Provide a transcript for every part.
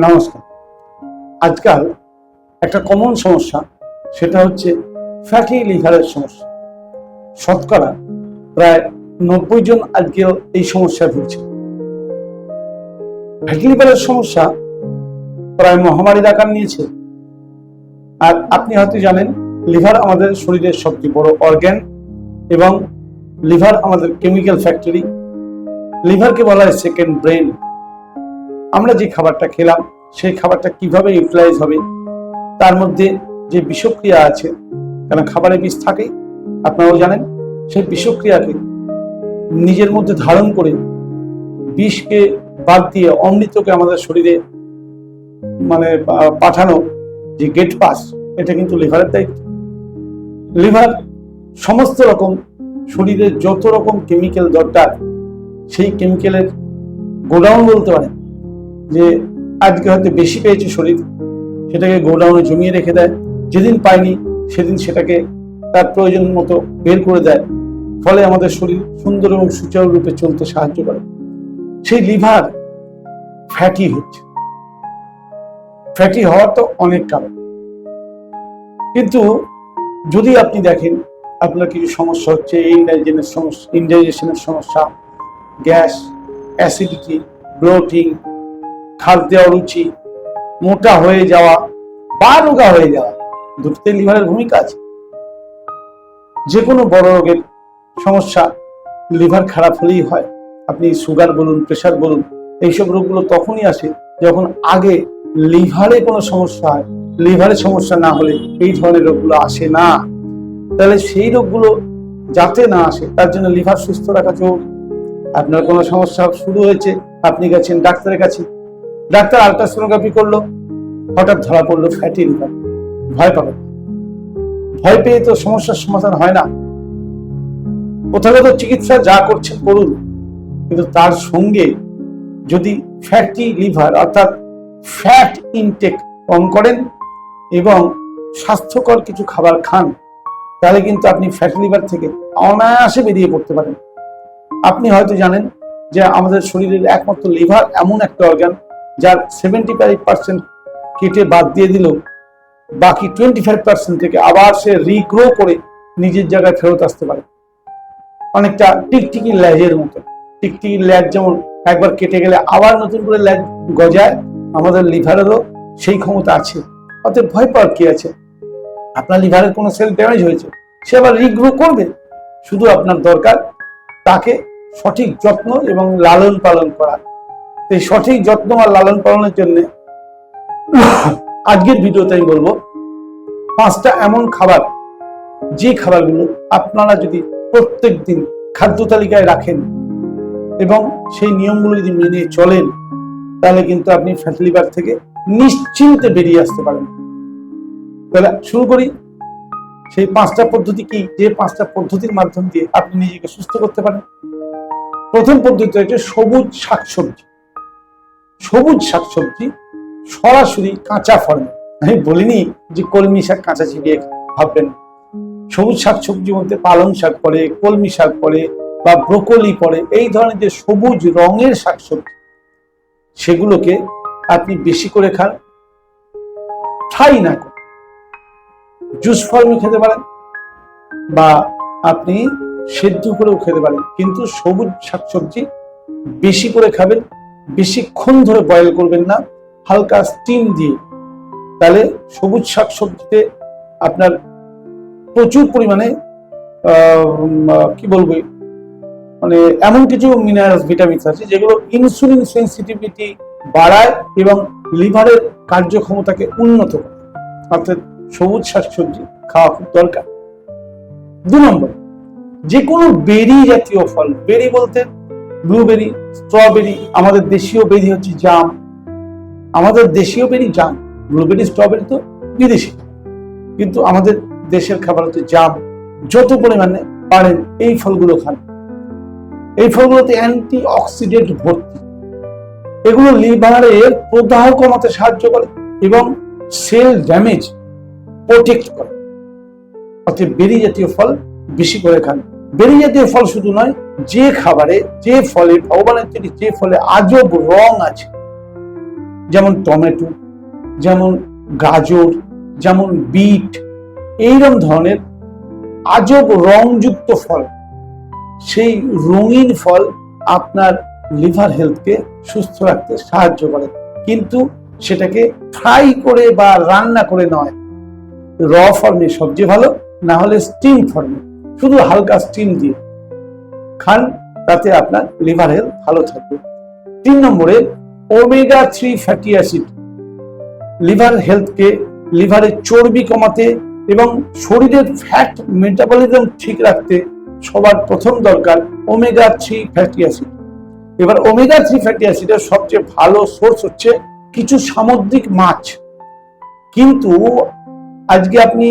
নমস্কার। আজকাল একটা কমন সমস্যা, সেটা হচ্ছে ফ্যাটি লিভারের সমস্যা। শতকরা প্রায় নব্বই জন আজকেও এই সমস্যায় ভুগছে ফ্যাটি লিভারের সমস্যা প্রায় মহামারীর আকার নিয়েছে। আর আপনি হয়তো জানেন লিভার আমাদের শরীরের সবচেয়ে বড় অর্গ্যান এবং লিভার আমাদের কেমিক্যাল ফ্যাক্টরি লিভারকে বলা হয় সেকেন্ড ব্রেন আমরা যে খাবারটা খেলাম, সেই খাবারটা কীভাবে ইউটিলাইজ হবে, তার মধ্যে যে বিষক্রিয়া আছে কারণ খাবারে বিষ থাকেই? আপনারাও জানেন, সেই বিষক্রিয়াকে নিজের মধ্যে ধারণ করে বিষকে বাদ দিয়ে অমৃতকে আমাদের শরীরে মানে পাঠানো যে গেট পাস এটা কিন্তু লিভারের দায়িত্ব। লিভার সমস্ত রকম শরীরের যত রকম কেমিক্যাল দরকার, সেই কেমিক্যালের গোডাউন বলতে পারেন যে আজকে হয়তো বেশি পেয়েছে শরীর, সেটাকে গোডাউনে জমিয়ে রেখে দেয়। যেদিন পায়নি, সেদিন সেটাকে তার প্রয়োজন মতো বের করে দেয়। ফলে আমাদের শরীর সুন্দর এবং সুচারু রূপে চলতে সাহায্য করে। সেই লিভার ফ্যাটি হচ্ছে। ফ্যাটি হওয়ার তো অনেক কারণ। কিন্তু যদি আপনি দেখেন, আপনার কিছু সমস্যা হচ্ছে ইন্ডাইজেনের সমস্যা ইন্ডাইজেশনের সমস্যা গ্যাস অ্যাসিডিটি ব্লোটিং খাদ্যে অরুচি মোটা হয়ে যাওয়া বা রোগা হয়ে যাওয়া, দুটোতে লিভারের ভূমিকা আছে। যে কোনো বড় রোগের সমস্যা লিভার খারাপ হলেই হয়। আপনি সুগার বলুন, প্রেশার বলুন, এইসব রোগগুলো তখনই আসে যখন আগে লিভারে কোনো সমস্যা হয়। লিভারে সমস্যা না হলে এই ধরনের রোগগুলো আসে না। তাহলে সেই রোগগুলো যাতে না আসে, তার জন্য লিভার সুস্থ রাখা জরুরি। আপনার কোনো সমস্যা শুরু হয়েছে, আপনি গেছেন ডাক্তারের কাছে ডাক্তার আলট্রাসোনোগ্রাফি করল, হঠাৎ ধরা পড়ল ফ্যাটি লিভার ভয় পাবে। ভয় পেয়ে তো সমস্যার সমাধান হয় না। প্রথাগত চিকিৎসা যা করছেন করুন, কিন্তু তার সঙ্গে যদি ফ্যাটি লিভার অর্থাৎ ফ্যাট ইনটেক কম করেন এবং স্বাস্থ্যকর কিছু খাবার খান, তাহলে কিন্তু আপনি ফ্যাটি লিভার থেকে অনায়াসে বেরিয়ে পড়তে পারেন। আপনি হয়তো জানেন যে আমাদের শরীরের একমাত্র লিভার এমন একটা অর্গান যার সেভেন্টি ফাইভ পার্সেন্ট কেটে বাদ দিয়ে দিল, বাকি টোয়েন্টি ফাইভ পার্সেন্ট থেকে আবার সে রিগ্রো করে নিজের জায়গায় ফেরত আসতে পারে। অনেকটা টিকটিকি ল্যাজের মতো। টিকটিকি ল্যাজ যেমন একবার কেটে গেলে আবার নতুন করে ল্যাজ গজায়, আমাদের লিভারেরও সেই ক্ষমতা আছে। অতএব ভয় পাওয়ার কি আছে? আপনার লিভারের কোনো সেল ড্যামেজ হয়েছে, সে আবার রিগ্রো করবে। শুধু আপনার দরকার তাকে সঠিক যত্ন এবং লালন পালন করা। এই সঠিক যত্ন আর লালন পালনের জন্য আজকের ভিডিওতে আমি বলব, পাঁচটা এমন খাবার, যে খাবারগুলো আপনারা যদি প্রত্যেক দিন খাদ্য তালিকায় রাখেন এবং সেই নিয়মগুলো যদি মেনে চলেন, তাহলে কিন্তু আপনি ফ্যাটি লিভার থেকে নিশ্চিন্তে বেরিয়ে আসতে পারেন। তাহলে শুরু করি। সেই পাঁচটা পদ্ধতি কি? যে পাঁচটা পদ্ধতির মাধ্যম দিয়ে আপনি নিজেকে সুস্থ করতে পারেন। প্রথম পদ্ধতি হচ্ছে সবুজ শাকসবজি। সবুজ শাকসবজি, সরাসরি কাঁচা ফর্মে আমি বলিনি যে কলমি শাক কাঁচা চিবিয়ে ভাববেন সবুজ শাকসবজি মধ্যে পালং শাক পড়ে কলমি শাক পড়ে বা ব্রোকলি পড়ে এই ধরনের যে সবুজ রঙের শাকসবজি, সেগুলোকে আপনি বেশি করে খান। ফ্রাই না করে জুস ফর্মে খেতে পারেন বা আপনি সেদ্ধ করেও খেতে পারেন, কিন্তু সবুজ শাকসবজি বেশি করে খাবেন। বেশিক্ষণ ধরে বয়েল করবেন না, হালকা স্টিম দিয়ে। তাহলে সবুজ শাকসবজিতে আপনার প্রচুর পরিমাণে কি বলব মানে এমন কিছু মিনারেলস ভিটামিনস আছে যেগুলো ইনসুলিন সেন্সিটিভিটি বাড়ায় এবং লিভারের কার্যক্ষমতাকে উন্নত করে। অর্থাৎ সবুজ শাকসবজি খাওয়া খুব দরকার। দু নম্বর যে কোনো বেরি জাতীয় ফল বেরি বলতে ব্লুবেরি স্ট্রবেরি আমাদের দেশীয় বেরি হচ্ছে জাম আমাদের দেশীয় বেরি জাম ব্লুবেরি স্ট্রবেরি তো বিদেশি। কিন্তু আমাদের দেশের খাবার হচ্ছে জাম যত পরিমাণে পারেন এই ফলগুলো খান। এই ফলগুলোতে অ্যান্টি অক্সিডেন্ট ভর্তি। এগুলো লিভারের প্রদাহ কমাতে সাহায্য করে এবং সেল ড্যামেজ প্রোটেক্ট করে। অর্থাৎ বেরি জাতীয় ফল বেশি করে খান। বেরি জাতীয় ফল শুধু নয় যে খাবারে, যে ফলে ভগবানের তৈরি যে ফলে আজব রং আছে। যেমন টমেটো, যেমন গাজর, যেমন বিট, এইরকম ধরনের আজব রংযুক্ত ফল। সেই রঙিন ফল আপনার লিভার হেলথকে সুস্থ রাখতে সাহায্য করে। কিন্তু সেটাকে ফ্রাই করে বা রান্না করে নয়। র ফর্মে সবচেয়ে ভালো, না হলে স্টিম ফর্মে। শুধু হালকা স্টিম দিয়ে। খান, তাতে আপনার লিভার হেলথ ভালো থাকবে। তিন নম্বরে omega three fatty acid liver হেলথকে লিভারের চর্বি কমাতে এবং শরীরের ফ্যাট মেটাবলিজম ঠিক রাখতে সবার প্রথম দরকার ওমেগা থ্রি ফ্যাটি অ্যাসিড এবার ওমেগা থ্রি ফ্যাটি অ্যাসিডের সবচেয়ে ভালো সোর্স হচ্ছে কিছু সামুদ্রিক মাছ। কিন্তু আজকে আপনি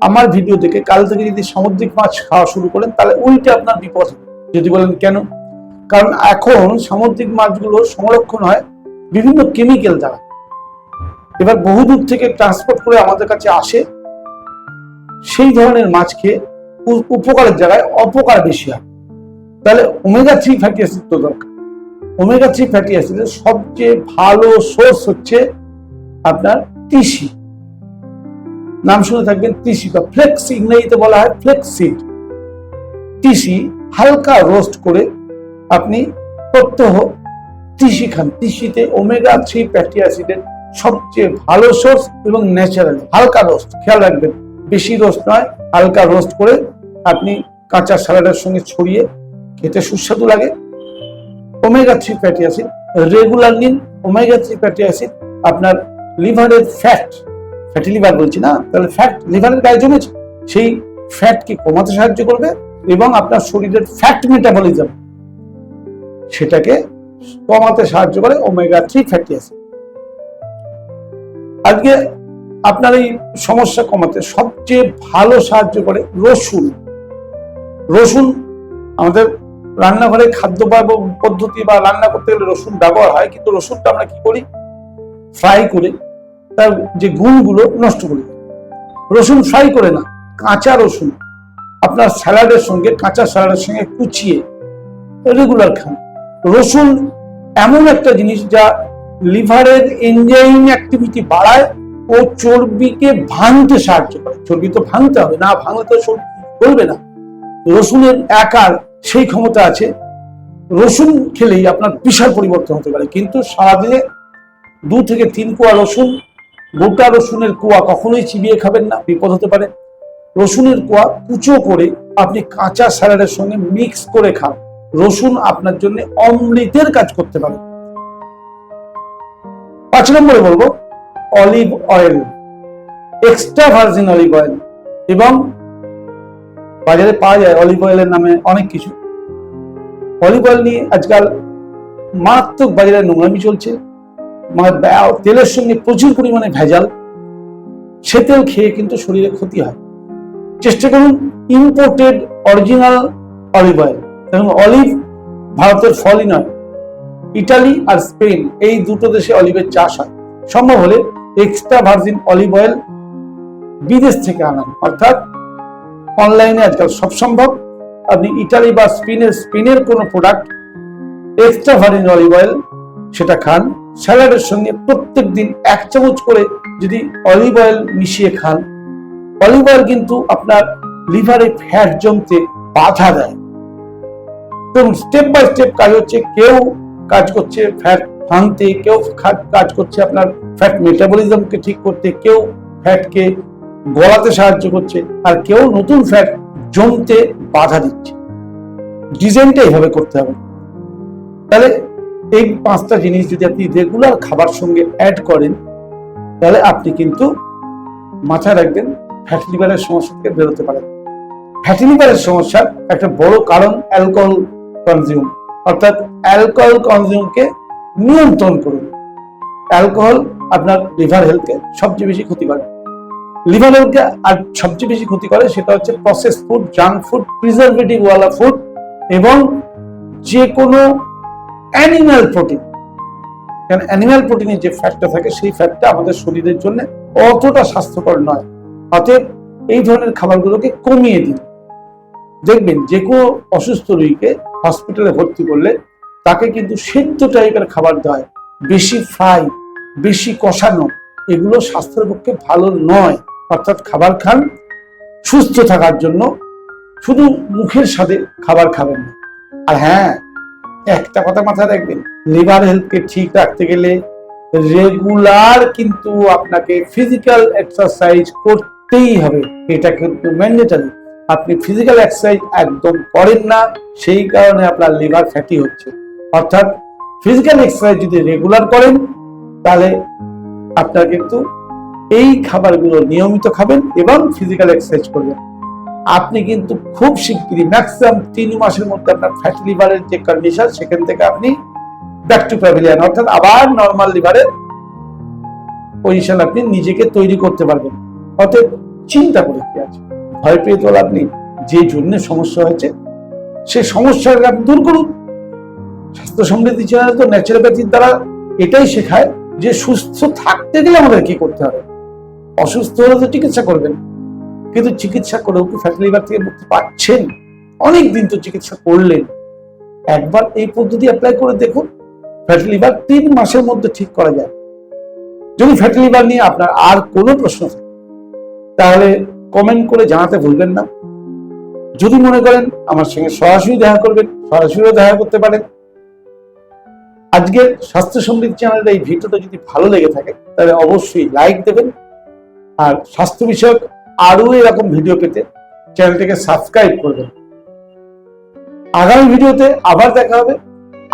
আমার ভিডিও থেকে কাল থেকে যদি সামুদ্রিক মাছ খাওয়া শুরু করেন, তাহলে উল্টে আপনার বিপদ হবে। যদি বলেন কেন? কারণ এখন সামুদ্রিক মাছগুলো সংরক্ষণ হয় বিভিন্ন কেমিক্যাল দ্বারা। এবার বহুদূর থেকে ট্রান্সপোর্ট করে আমাদের কাছে আসে। সেই ধরনের মাছ খেয়ে উপকারের জায়গায় অপকার বেশি হয়। তাহলে ওমেগা থ্রি ফ্যাটি অ্যাসিড তো দরকার। ওমেগা থ্রি ফ্যাটি অ্যাসিডের সবচেয়ে ভালো সোর্স হচ্ছে আপনার তিসি। নাম শুনে থাকবেন তিসি বা ফ্লেক্স ইংরেজিতে বলা হয় ফ্লেক্সিড তিসি হালকা রোস্ট করে আপনি প্রত্যহ তিসি খান। তিসিতে ওমেগা থ্রি ফ্যাটি অ্যাসিডের সবচেয়ে ভালো সোর্স এবং ন্যাচারাল হালকা রোস্ট খেয়াল রাখবেন। বেশি রোস্ট নয়, হালকা রোস্ট করে আপনি কাঁচা স্যালাডের সঙ্গে ছড়িয়ে খেতে সুস্বাদু লাগে। Omega three fatty acid regular নিন ওমেগা থ্রি ফ্যাটি অ্যাসিড আপনার লিভারের ফ্যাট ফ্যাটি লিভার বলছি না? তাহলে ফ্যাট লিভারের গায়ে জমেছে। সেই ফ্যাটকে কমাতে সাহায্য করবে। এবং আপনার শরীরের ফ্যাট মেটাবলিজম সেটাকে কমাতে সাহায্য করে ওমেগা থ্রি ফ্যাটি অ্যাসিড আজকে আপনার এই সমস্যা কমাতে সবচেয়ে ভালো সাহায্য করে রসুন। রসুন আমাদের রান্নাঘরে খাদ্য পদ্ধতি বা রান্না করতে গেলে রসুন ব্যবহার হয়, কিন্তু রসুনটা আমরা কি করি? ফ্রাই করে তার যে গুণগুলো নষ্ট করি। রসুন ফ্রাই করে না, কাঁচা রসুন। আপনার স্যালাডের সঙ্গে, কাঁচা স্যালাডের সঙ্গে কুচিয়ে রেগুলার খান। রসুন এমন একটা জিনিস যা লিভারের এনজাইম অ্যাক্টিভিটি বাড়ায় ও চর্বিকে ভাঙতে সাহায্য করে। চর্বি তো ভাঙতে হবে, না ভাঙলে তো চর্বি করবে না। রসুনের একার সেই ক্ষমতা আছে। রসুন খেলেই আপনার বিশাল পরিবর্তন হতে পারে। কিন্তু সারাদিনে দু থেকে তিন কোয়া রসুন, গোটা রসুনের কোয়া কখনোই চিবিয়ে খাবেন না, বিপদ হতে পারে। রসুনের কোয়া কুচো করে আপনি কাঁচা স্যালাডের সঙ্গে মিক্স করে খান। রসুন আপনার জন্য অমৃতের কাজ করতে পারে। পাঁচ নম্বরে বলব, olive oil, extra virgin olive oil এবং বাজারে পাওয়া যায় অলিভ অয়েলের নামে অনেক কিছু। অলিভ অয়েল নিয়ে আজকাল মারাত্মক বাজারে নোংরামি চলছে। মা- তেলের সঙ্গে প্রচুর পরিমাণে ভেজাল। সে তেল খেয়ে কিন্তু শরীরে ক্ষতি হয়। চেষ্টা করুন ইম্পোর্টেড অরিজিনাল অলিভ অয়েল এবং অলিভ ভারতের ফলই নয়, ইটালি আর স্পেন, এই দুটো দেশে অলিভের চাষ হয়। সম্ভব হলে এক্সট্রা ভার্জিন অলিভ অয়েল বিদেশ থেকে আনান। অর্থাৎ অনলাইনে আজকাল সব সম্ভব। আপনি ইটালি বা স্পেনের স্পেনের কোনো product extra virgin olive oil সেটা খান। স্যালাডের সঙ্গে প্রত্যেক দিন এক চামচ করে যদি অলিভ অয়েল মিশিয়ে খান অলিভ অয়েল কিন্তু আপনার লিভারে ফ্যাট জমতে বাধা দেয়। তো স্টেপ বাই স্টেপ কাজ হচ্ছে, কেউ কাজ করছে ফ্যাট ভাঙতে, কেউ কাজ করছে আপনার ফ্যাট মেটাবলিজমকে ঠিক করতে, কেউ ফ্যাটকে গলাতে সাহায্য করছে, আর কেউ নতুন ফ্যাট জমতে বাধা দিচ্ছে। ডিজাইনটা এইভাবে করতে হবে। তাহলে এই পাঁচটা জিনিস যদি আপনি রেগুলার খাবার সঙ্গে অ্যাড করেন, তাহলে আপনি কিন্তু মাথায় রাখবেন ফ্যাটি লিভারের সমস্যা থেকে বেরোতে পারে। ফ্যাটি লিভারের সমস্যার একটা বড় কারণ অ্যালকোহল কনজিউম অর্থাৎ অ্যালকোহল কনজিউমকে নিয়ন্ত্রণ করুন। অ্যালকোহল আপনার লিভার হেলথকে সবচেয়ে বেশি ক্ষতি করে। লিভার হেলথকে আর সবচেয়ে বেশি ক্ষতি করে সেটা হচ্ছে process food junk food preservative ওয়ালা ফুড এবং যে কোনো অ্যানিম্যাল প্রোটিন কারণ অ্যানিম্যাল প্রোটিনের যে ফ্যাটটা থাকে, সেই ফ্যাটটা আমাদের শরীরের জন্য অতটা স্বাস্থ্যকর নয়। অতএব এই ধরনের খাবারগুলোকে কমিয়ে দিন। দেখবেন যে কোনো অসুস্থ রোগীকে হসপিটালে ভর্তি করলে তাকে কিন্তু সেদ্ধ টাইপের খাবার দেয় বেশি ফ্রাই বেশি কষানো, এগুলো স্বাস্থ্যের পক্ষে ভালো নয়। অর্থাৎ খাবার খান, সুস্থ থাকার জন্য শুধু মুখের স্বাদে খাবার খাবেন না। আর হ্যাঁ একটা কথা মাথায় রাখবেন লিভার হেলথকে ঠিক রাখতে গেলে রেগুলার কিন্তু আপনাকে ফিজিক্যাল এক্সারসাইজ করতেই হবে। এটা কিন্তু ম্যান্ডেটারি আপনি ফিজিক্যাল এক্সারসাইজ একদম করেন না, সেই কারণে আপনার লিভার ফ্যাটি হচ্ছে। অর্থাৎ ফিজিক্যাল এক্সারসাইজ যদি রেগুলার করেন, তাহলে আপনার কিন্তু এই খাবারগুলো নিয়মিত খাবেন এবং ফিজিক্যাল এক্সারসাইজ করবেন। আপনি কিন্তু খুব শিগগিরই ম্যাক্সিমাম তিন মাসের মধ্যে আপনার ফ্যাটি লিভারের যে কন্ডিশন সেখান থেকে আপনি ব্যাক টু প্যাভিলিয়ান অর্থাৎ আবার নর্মাল লিভারের পজিশন আপনি নিজেকে তৈরি করতে পারবেন। অতএব চিন্তা করে কি আছে? ভয় পেয়ে তো লাভ নেই। যে জন্য সমস্যা হয়েছে, সে সমস্যাকে আপনি দূর করুন স্বাস্থ্য সমৃদ্ধি চ্যানেল তো ন্যাচুরোপ্যাথির দ্বারা এটাই শেখায় যে সুস্থ থাকতে গেলে আমাদের কি করতে হবে। অসুস্থ হলে তো চিকিৎসা করবেন। কিন্তু চিকিৎসা করেও কি ফ্যাটি লিভার থেকে মুক্তি পাচ্ছেন? অনেক দিন তো চিকিৎসা করলেন। একবার এই পদ্ধতি অ্যাপ্লাই করে দেখুন। ফ্যাটি লিভার তিন মাসের মধ্যে ঠিক করা যায়। যদি ফ্যাটি লিভার নিয়ে আপনার আর কোনো প্রশ্ন থাকে তাহলে কমেন্ট করে জানাতে ভুলবেন না। যদি মনে করেন আমার সঙ্গে সরাসরি দেখা করবেন, সরাসরিও দেখা করতে পারেন। আজকের স্বাস্থ্য সমৃদ্ধি চ্যানেলের এই ভিডিওটা যদি ভালো লেগে থাকে, তাহলে অবশ্যই লাইক দেবেন। আর স্বাস্থ্য বিষয়ক আরও এরকম ভিডিও পেতে চ্যানেলটিকে সাবস্ক্রাইব করবেন। আগামী ভিডিওতে আবার দেখা হবে।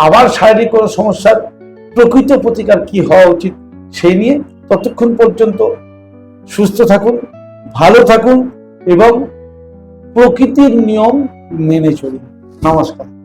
আবার শারীরিক কোনো সমস্যার প্রকৃত প্রতিকার কি হওয়া উচিত, সেই নিয়ে ততক্ষণ পর্যন্ত সুস্থ থাকুন। ভালো থাকুন এবং প্রকৃতির নিয়ম মেনে চলুন। নমস্কার।